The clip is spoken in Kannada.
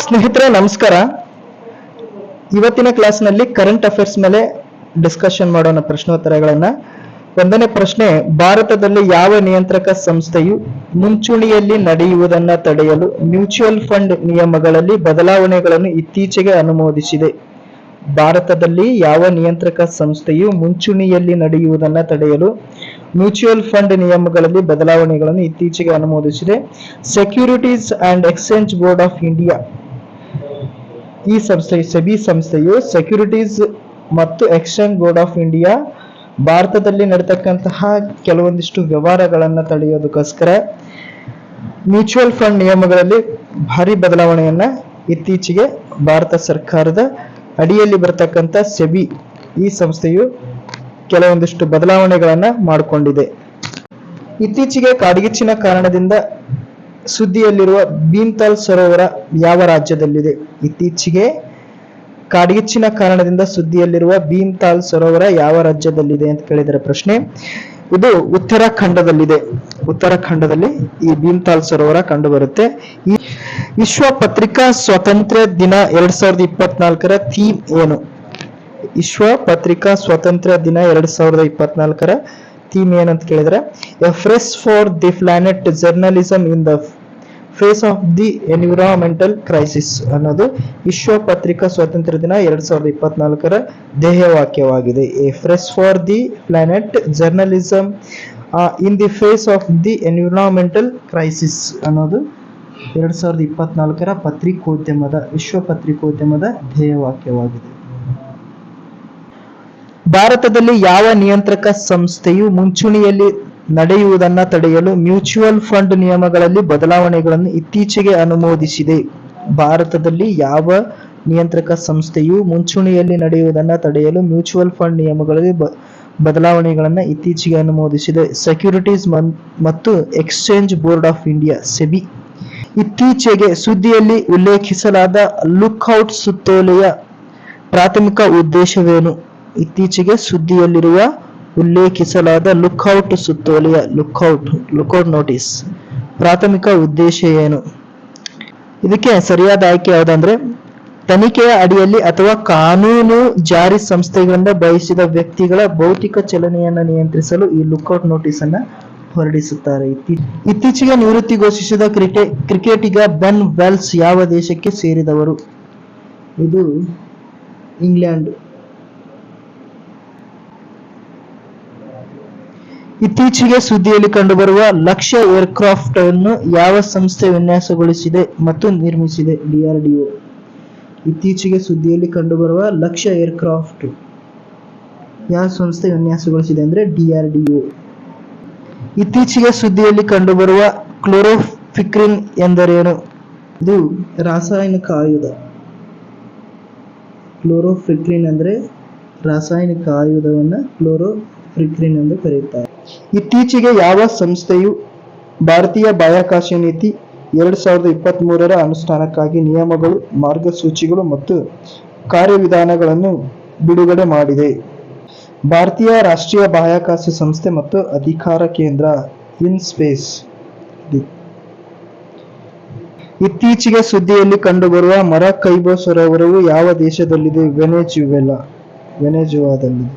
ಸ್ನೇಹಿತರೆ, ನಮಸ್ಕಾರ. ಇವತ್ತಿನ ಕ್ಲಾಸ್ನಲ್ಲಿ ಕರೆಂಟ್ ಅಫೇರ್ಸ್ ಮೇಲೆ ಡಿಸ್ಕಷನ್ ಮಾಡೋಣ, ಪ್ರಶ್ನೋತ್ತರಗಳನ್ನ. ಒಂದನೇ ಪ್ರಶ್ನೆ, ಭಾರತದಲ್ಲಿ ಯಾವ ನಿಯಂತ್ರಕ ಸಂಸ್ಥೆಯು ಮುಂಚೂಣಿಯಲ್ಲಿ ನಡೆಯುವುದನ್ನ ತಡೆಯಲು ಮ್ಯೂಚುವಲ್ ಫಂಡ್ ನಿಯಮಗಳಲ್ಲಿ ಬದಲಾವಣೆಗಳನ್ನು ಇತ್ತೀಚೆಗೆ ಅನುಮೋದಿಸಿದೆ? ಭಾರತದಲ್ಲಿ ಯಾವ ನಿಯಂತ್ರಕ ಸಂಸ್ಥೆಯು ಮುಂಚೂಣಿಯಲ್ಲಿ ನಡೆಯುವುದನ್ನ ತಡೆಯಲು ಮ್ಯೂಚುವಲ್ ಫಂಡ್ ನಿಯಮಗಳಲ್ಲಿ ಬದಲಾವಣೆಗಳನ್ನು ಇತ್ತೀಚೆಗೆ ಅನುಮೋದಿಸಿದೆ? Securities and exchange board of India ಈ ಸಂಸ್ಥೆ, ಸೆಬಿ ಸಂಸ್ಥೆಯು ಸೆಕ್ಯೂರಿಟೀಸ್ ಮತ್ತು ಎಕ್ಸ್ಚೇಂಜ್ ಬೋರ್ಡ್ ಆಫ್ ಇಂಡಿಯಾ ಭಾರತದಲ್ಲಿ ನಡೆತಕ್ಕಂತಹ ಕೆಲವೊಂದಿಷ್ಟು ವ್ಯವಹಾರಗಳನ್ನು ತಡೆಯೋದಕ್ಕೋಸ್ಕರ ಮ್ಯೂಚುವಲ್ ಫಂಡ್ ನಿಯಮಗಳಲ್ಲಿ ಭಾರಿ ಬದಲಾವಣೆಯನ್ನು ಇತ್ತೀಚೆಗೆ ಭಾರತ ಸರ್ಕಾರದ ಅಡಿಯಲ್ಲಿ ಬರತಕ್ಕಂಥ ಸೆಬಿ ಈ ಸಂಸ್ಥೆಯು ಕೆಲವೊಂದಿಷ್ಟು ಬದಲಾವಣೆಗಳನ್ನು ಮಾಡಿಕೊಂಡಿದೆ. ಇತ್ತೀಚೆಗೆ ಕಾಡ್ಗಿಚ್ಚಿನ ಕಾರಣದಿಂದ ಸುದ್ದಿಯಲ್ಲಿರುವ ಭೀಮ್ತಾಲ್ ಸರೋವರ ಯಾವ ರಾಜ್ಯದಲ್ಲಿದೆ? ಇತ್ತೀಚೆಗೆ ಕಾಡ್ಗಿಚ್ಚಿನ ಕಾರಣದಿಂದ ಸುದ್ದಿಯಲ್ಲಿರುವ ಭೀಮ್ತಾಲ್ ಸರೋವರ ಯಾವ ರಾಜ್ಯದಲ್ಲಿದೆ ಅಂತ ಕೇಳಿದರೆ ಪ್ರಶ್ನೆ, ಇದು ಉತ್ತರಾಖಂಡದಲ್ಲಿದೆ. ಉತ್ತರಾಖಂಡದಲ್ಲಿ ಈ ಭೀಮ್ತಾಲ್ ಸರೋವರ ಕಂಡು ಬರುತ್ತೆ ಈ ವಿಶ್ವ ಪತ್ರಿಕಾ ಸ್ವಾತಂತ್ರ್ಯ ದಿನ ಎರಡ್ ಸಾವಿರದ ಇಪ್ಪತ್ನಾಲ್ಕರ ಥೀಮ್ ಏನು? ವಿಶ್ವ ಪತ್ರಿಕಾ ಸ್ವಾತಂತ್ರ್ಯ ದಿನ ಎರಡ್ ಸಾವಿರದ ಇಪ್ಪತ್ನಾಲ್ಕರ ಥೀಮ್ ಏನಂತ ಕೇಳಿದ್ರೆ, a press for the planet journalism in the face of the environmental crisis ಅನ್ನೋದು ವಿಶ್ವ ಪತ್ರಿಕಾ ಸ್ವಾತಂತ್ರ್ಯ ದಿನ ಎರಡ್ ಸಾವಿರದ ಇಪ್ಪತ್ನಾಲ್ಕರ ಧ್ಯೇಯವಾಕ್ಯವಾಗಿದೆ a press for the planet journalism in the face of the environmental crisis ಅನ್ನೋದು ಎರಡ್ ಸಾವಿರದ ಇಪ್ಪತ್ನಾಲ್ಕರ ಪತ್ರಿಕೋದ್ಯಮದ, ವಿಶ್ವ ಪತ್ರಿಕೋದ್ಯಮದ ಧ್ಯೇಯವಾಕ್ಯವಾಗಿದೆ ಭಾರತದಲ್ಲಿ ಯಾವ ನಿಯಂತ್ರಕ ಸಂಸ್ಥೆಯು ಮುಂಚೂಣಿಯಲ್ಲಿ ನಡೆಯುವುದನ್ನ ತಡೆಯಲು ಮ್ಯೂಚುವಲ್ ಫಂಡ್ ನಿಯಮಗಳಲ್ಲಿ ಬದಲಾವಣೆಗಳನ್ನು ಇತ್ತೀಚೆಗೆ ಅನುಮೋದಿಸಿದೆ. ಭಾರತದಲ್ಲಿ ಯಾವ ನಿಯಂತ್ರಕ ಸಂಸ್ಥೆಯು ಮುಂಚೂಣಿಯಲ್ಲಿ ನಡೆಯುವುದನ್ನು ತಡೆಯಲು ಮ್ಯೂಚುವಲ್ ಫಂಡ್ ನಿಯಮಗಳಲ್ಲಿ ಬದಲಾವಣೆಗಳನ್ನು ಇತ್ತೀಚೆಗೆ ಅನುಮೋದಿಸಿದೆ. ಸೆಕ್ಯೂರಿಟೀಸ್ ಮತ್ತು exchange board of India, SEBI. ಇತ್ತೀಚೆಗೆ ಸುದ್ದಿಯಲ್ಲಿ ಉಲ್ಲೇಖಿಸಲಾದ ಲುಕ್ಔಟ್ ಸುತ್ತೋಲೆಯ ಪ್ರಾಥಮಿಕ ಉದ್ದೇಶವೇನು? ಇತ್ತೀಚೆಗೆ ಸುದ್ದಿಯಲ್ಲಿರುವ ಉಲ್ಲೇಖಿಸಲಾದ ಲುಕ್ಔಟ್ ಸುತ್ತೋಲೆಯ ಲುಕ್ಔಟ್ ಲುಕ್ಔಟ್ ನೋಟಿಸ್ ಪ್ರಾಥಮಿಕ ಉದ್ದೇಶ ಏನು? ಇದಕ್ಕೆ ಸರಿಯಾದ ಆಯ್ಕೆ ಯಾವುದಂದ್ರೆ, ತನಿಖೆಯ ಅಡಿಯಲ್ಲಿ ಅಥವಾ ಕಾನೂನು ಜಾರಿ ಸಂಸ್ಥೆಗಳಿಂದ ಬಯಸಿದ ವ್ಯಕ್ತಿಗಳ ಭೌತಿಕ ಚಲನೆಯನ್ನು ನಿಯಂತ್ರಿಸಲು ಈ ಲುಕ್ಔಟ್ ನೋಟಿಸ್ ಅನ್ನ ಹೊರಡಿಸುತ್ತಾರೆ. ಇತ್ತೀ- ಇತ್ತೀಚೆಗೆ ನಿವೃತ್ತಿ ಘೋಷಿಸಿದ ಕ್ರಿಕೆಟ್ ಕ್ರಿಕೆಟಿಗ ಬೆನ್ ವೆಲ್ಸ್ ಯಾವ ದೇಶಕ್ಕೆ ಸೇರಿದವರು? ಇದು ಇಂಗ್ಲೆಂಡ್. ಇತ್ತೀಚೆಗೆ ಸುದ್ದಿಯಲ್ಲಿ ಕಂಡುಬರುವ ಲಕ್ಷ್ಯ ಏರ್ಕ್ರಾಫ್ಟ್ ಅನ್ನು ಯಾವ ಸಂಸ್ಥೆ ವಿನ್ಯಾಸಗೊಳಿಸಿದೆ ಮತ್ತು ನಿರ್ಮಿಸಿದೆ? ಡಿಆರ್ಡಿಒ ಇತ್ತೀಚೆಗೆ ಸುದ್ದಿಯಲ್ಲಿ ಕಂಡುಬರುವ ಲಕ್ಷ್ಯ ಏರ್ಕ್ರಾಫ್ಟ್ ಯಾವ ಸಂಸ್ಥೆ ವಿನ್ಯಾಸಗೊಳಿಸಿದೆ ಅಂದ್ರೆ ಡಿಆರ್ಡಿಒ ಇತ್ತೀಚೆಗೆ ಸುದ್ದಿಯಲ್ಲಿ ಕಂಡುಬರುವ ಕ್ಲೋರೋಫಿಕ್ರಿನ್ ಎಂದರೇನು? ಇದು ರಾಸಾಯನಿಕ ಆಯುಧ. ಕ್ಲೋರೋಫಿಕ್ರಿನ್ ಅಂದ್ರೆ ರಾಸಾಯನಿಕ ಆಯುಧವನ್ನ ಕ್ಲೋರೋಫಿಕ್ರಿನ್ ಎಂದು ಕರೆಯುತ್ತಾರೆ. ಇತ್ತೀಚೆಗೆ ಯಾವ ಸಂಸ್ಥೆಯು ಭಾರತೀಯ ಬಾಹ್ಯಾಕಾಶ ನೀತಿ ಎರಡ್ ಸಾವಿರದ ಇಪ್ಪತ್ತ್ ಮೂರರ ಅನುಷ್ಠಾನಕ್ಕಾಗಿ ನಿಯಮಗಳು, ಮಾರ್ಗಸೂಚಿಗಳು ಮತ್ತು ಕಾರ್ಯವಿಧಾನಗಳನ್ನು ಬಿಡುಗಡೆ ಮಾಡಿದೆ. ಭಾರತೀಯ ರಾಷ್ಟ್ರೀಯ ಬಾಹ್ಯಾಕಾಶ ಸಂಸ್ಥೆ ಮತ್ತು ಅಧಿಕಾರ ಕೇಂದ್ರ ಇನ್ ಸ್ಪೇಸ್ ಇತ್ತೀಚೆಗೆ ಸುದ್ದಿಯಲ್ಲಿ ಕಂಡುಬರುವ ಮರ ಕೈಬೋ ಸರೋವರವು ಯಾವ ದೇಶದಲ್ಲಿದೆ? ವೆನೆಜುವೆಲಾ, ವೆನೆಜುವಾದಲ್ಲಿದೆ.